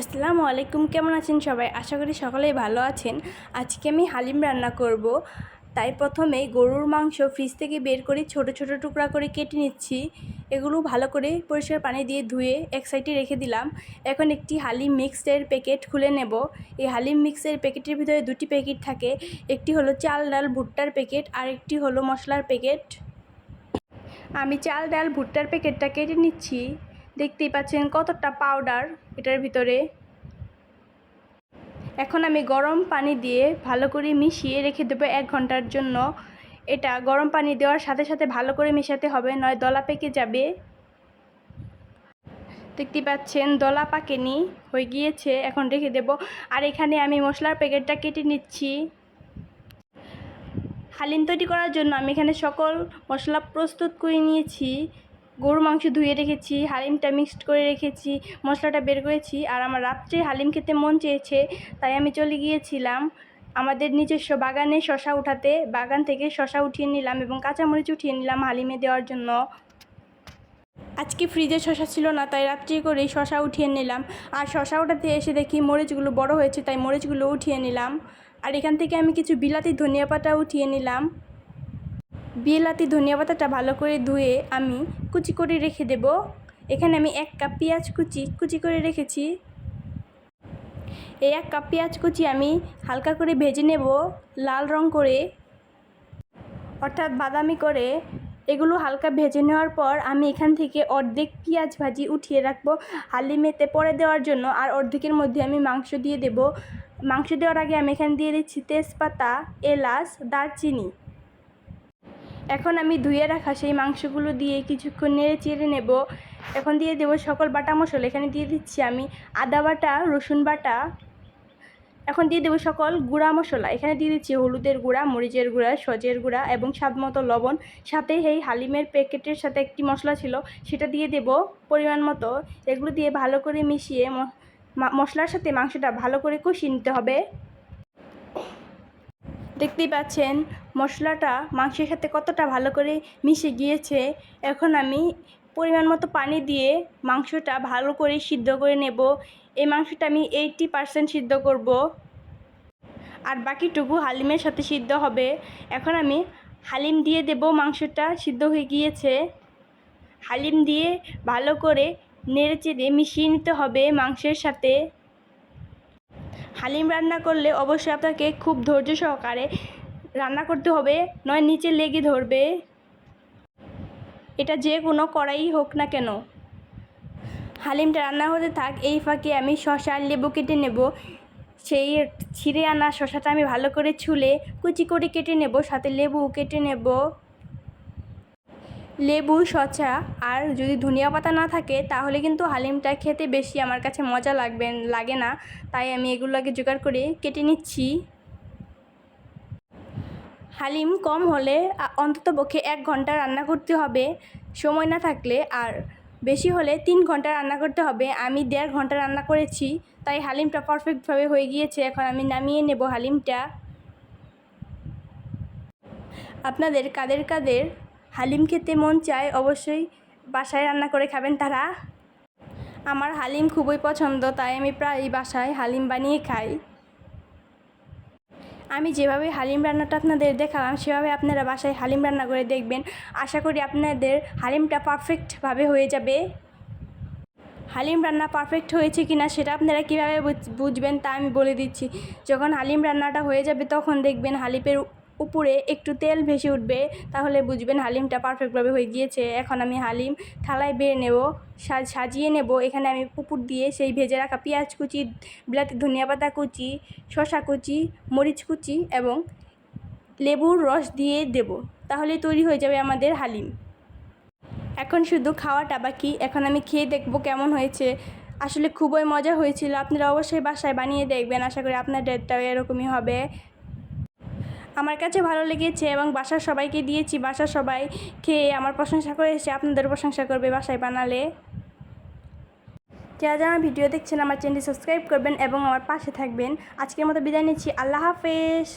আসসালামু আলাইকুম, কেমন আছেন সবাই? আশা করি সকলেই ভালো আছেন। আজকে আমি হালিম রান্না করব। তাই প্রথমে গরুর মাংস ফ্রিজ থেকে বের করে ছোট ছোট টুকরা করে কেটে নিচ্ছি। এগুলো ভালো করে পরিষ্কার পানি দিয়ে ধুয়ে এক সাইডে রেখে দিলাম। এখন একটি হালিম মিক্সের প্যাকেট খুলে নেব। এই হালিম মিক্সের প্যাকেটের ভিতরে দুটি প্যাকেট থাকে। একটি হলো চাল, ডাল, ভুট্টার প্যাকেট আর একটি হলো মশলার প্যাকেট। আমি চাল, ডাল, ভুট্টার প্যাকেটটা কেটে নিচ্ছি। দেখতেই পাচ্ছেন কতটা পাউডার এটার ভিতরে। এখন আমি গরম পানি দিয়ে ভালো করে মিশিয়ে রেখে দেবো এক ঘণ্টার জন্য। এটা গরম পানি দেওয়ার সাথে সাথে ভালো করে মেশাতে হবে, নয় দলা পেকে যাবে। দেখতে পাচ্ছেন দলা পাকেনি, হয়ে গিয়েছে, এখন রেখে দেব। আর এখানে আমি মশলার প্যাকেটটা কেটে নিচ্ছি। হালিম তৈরি করার জন্য আমি এখানে সকল মশলা প্রস্তুত করে নিয়েছি। গরু মাংস ধুয়ে রেখেছি, হালিমটা মিক্সড করে রেখেছি, মশলাটা বের করেছি আর আমার রাত্রে হালিম খেতে মন চেয়েছে, তাই আমি চলে গিয়েছিলাম আমাদের নিজস্ব বাগানে শশা উঠাতে। বাগান থেকে শশা উঠিয়ে নিলাম এবং কাঁচামরিচ উঠিয়ে নিলাম হালিমে দেওয়ার জন্য। আজকে ফ্রিজে শশা ছিল না, তাই রাত্রি করেই শশা উঠিয়ে নিলাম। আর শশা উঠাতে এসে দেখি মরিচগুলো বড় হয়েছে, তাই মরিচগুলো উঠিয়ে নিলাম। আর এখান থেকে আমি কিছু বিলাতি ধনিয়া পাতা উঠিয়ে নিলাম। বিলাতি ধনিয়া পাতাটা ভালো করে ধুয়ে আমি কুচি করে রেখে দেব। এখানে আমি এক কাপ পেঁয়াজ কুচি কুচি করে রেখেছি। এই এক কাপ পেঁয়াজ কুচি আমি হালকা করে ভেজে নেব লাল রং করে। অর্থাৎ বাদামি করে। এগুলো হালকা ভেজে নেওয়ার পর আমি এখান থেকে অর্ধেক পেঁয়াজ ভাজি উঠিয়ে রাখব হালিমেতে পরে দেওয়ার জন্য। আর অর্ধেকের মধ্যে আমি মাংস দিয়ে দেব। মাংস দেওয়ার আগে আমি এখানে দিয়ে দিচ্ছি তেজপাতা, এলাচ, দারচিনি। এখন আমি ধুয়ে রাখা সেই মাংসগুলো দিয়ে কিছুক্ষণ নেড়ে চেড়ে নেব। এখন দিয়ে দেবো সকল বাটা মশলা। এখানে দিয়ে দিচ্ছি আমি আদা বাটা, রসুন বাটা। এখন দিয়ে দেবো সকল গুঁড়া মশলা। এখানে দিয়ে দিচ্ছি হলুদের গুঁড়া, মরিচের গুঁড়া, সজের গুঁড়া এবং স্বাদ মতো লবণ। সাথে এই হালিমের প্যাকেটের সাথে একটি মশলা ছিল, সেটা দিয়ে দেব পরিমাণ মতো। এগুলো দিয়ে ভালো করে মিশিয়ে মশলার সাথে মাংসটা ভালো করে কষিয়ে নিতে হবে। দেখতেই পাচ্ছেন মশলাটা মাংসের সাথে কতটা ভালো করে মিশে গিয়েছে, এখন আমি পরিমাণ মতো পানি দিয়ে মাংসটা ভালো করে সিদ্ধ করে নেব। এই মাংসটা আমি এইটটি পারসেন্ট সিদ্ধ করব। আর বাকিটুকু হালিমের সাথে সিদ্ধ হবে। এখন আমি হালিম দিয়ে দেব, মাংসটা সিদ্ধ হয়ে গিয়েছে। হালিম দিয়ে ভালো করে নেড়ে চেড়ে মিশিয়ে নিতে হবে মাংসের সাথে। হালিম রান্না করলে অবশ্যই আপনাকে খুব ধৈর্য সহকারে রান্না করতে হবে, নয় নিচে লেগে ধরবে। এটা যে কোনো কড়াই হোক না কেন। হালিমটা রান্না হতে থাক, এই ফাঁকে আমি শশা আর লেবু কেটে নেব। সেই ছিঁড়ে আনা শশাটা আমি ভালো করে ছুলে কুচি করে কেটে নেব, সাথে লেবু কেটে নেব। লেবু শসা আর যদি ধনিয়া পাতা না থাকে, তাহলে কিন্তু হালিমটা খেতে বেশি আমার কাছে মজা লাগবে, লাগে না। তাই আমি এগুলোকে জোগাড় করে কেটে নিচ্ছি। হালিম কম হলে অন্তত পক্ষে এক ঘণ্টা রান্না করতে হবে, সময় না থাকলে। আর বেশি হলে তিন ঘণ্টা রান্না করতে হবে। আমি দেড় ঘণ্টা রান্না করেছি, তাই হালিমটা পারফেক্টভাবে হয়ে গিয়েছে। এখন আমি নামিয়ে নেব হালিমটা। আপনাদের কাদের কাদের হালিম খেতে মন চায়, অবশ্যই বাসায় রান্না করে খাবেন তারা। আমার হালিম খুবই পছন্দ, তাই আমি প্রায় বাসায় হালিম বানিয়ে খাই। আমি যেভাবে হালিম রান্নাটা আপনাদের দেখালাম, সেভাবে আপনারা বাসায় হালিম রান্না করে দেখবেন। আশা করি আপনাদের হালিমটা পারফেক্টভাবে হয়ে যাবে। হালিম রান্না পারফেক্ট হয়েছে কি না সেটা আপনারা কীভাবে বুঝবেন তা আমি বলে দিচ্ছি। যখন হালিম রান্নাটা হয়ে যাবে তখন দেখবেন হালিপের উপরে একটু তেল ভেসে উঠবে, তাহলে বুঝবেন হালিমটা পারফেক্টভাবে হয়ে গিয়েছে। এখন আমি হালিম থালায় বেয়ে নেব সাজিয়ে নেব। এখানে আমি পুকুর দিয়ে সেই ভেজে রাখা পেঁয়াজ কুচি, বিলাতি ধনিয়া পাতা কুচি শশা কুচি, মরিচ কুচি এবং লেবুর রস দিয়ে দেব তাহলে তৈরি হয়ে যাবে আমাদের হালিম। এখন শুধু খাওয়াটা বাকি। এখন আমি খেয়ে দেখব কেমন হয়েছে। আসলে খুবই মজা হয়েছিল। আপনারা অবশ্যই বাসায় বানিয়ে দেখবেন। আশা করি আপনার ডেটটাও এরকমই হবে। আমার কাছে ভালো লেগেছে এবং বাসার সবাইকে দিয়েছি। বাসার সবাই খেয়ে আমার প্রশংসা করেছে, আপনাদের প্রশংসা করবে বাসায় বানালে। যারা যারা ভিডিও দেখছেন, আমার চ্যানেলটি সাবস্ক্রাইব করবেন এবং আমার পাশে থাকবেন। আজকের মতো বিদায় নিচ্ছি। আল্লাহ হাফেজ।